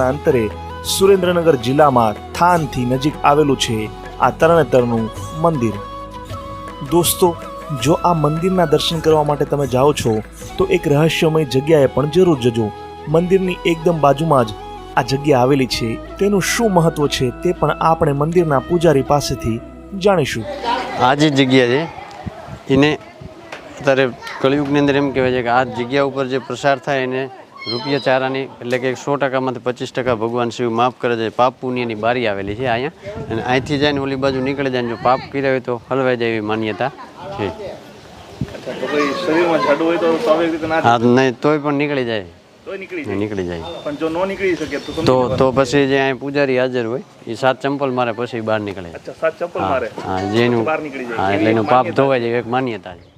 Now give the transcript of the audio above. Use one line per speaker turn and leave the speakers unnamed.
અંતરે સુરેન્દ્રનગર જિલ્લામાં થાનથી નજીક આવેલું છે આ તરણેતરનું મંદિર. દોસ્તો, જો આ મંદિરના દર્શન કરવા માટે તમે જાઓ છો, તો એક રહસ્યમય જગ્યાએ પણ જરૂર જજો. મંદિરની એકદમ બાજુમાં જ આ જગ્યા આવેલી છે. તેનું શું મહત્વ છે તે પણ આપણે મંદિરના પૂજારી પાસેથી જાણીશું.
આ જે જગ્યા છે, એને અત્યારે કળિયુગની અંદર એમ કહેવાય છે કે આ જગ્યા ઉપર જે પ્રસાર થાય એને રૂપિયા ચારાની એટલે કે સો ટકામાંથી પચીસ ટકા ભગવાન શિવ માફ કરે છે પાપ પુણ્યની બારી આવેલી છે અહીંયા. અને અહીંથી જાય ઓલી બાજુ નીકળી જાય જો પાપ કર્યા હોય તો હલવાઈ જાય એવી માન્યતા છે. હા નહીં તોય પણ નીકળી જાય.
નીકળી જાય. પણ જો ન નીકળી શકે તો
તો પછી જે અહીં પૂજારી હાજર હોય એ સાત ચંપલ મારે પછી બહાર નીકળે. હા
મારે.
હા જેનું
બહાર નીકળી જાય.
હા એટલે એનું પાપ ધોવાઈ જાય એક માન્યતા છે.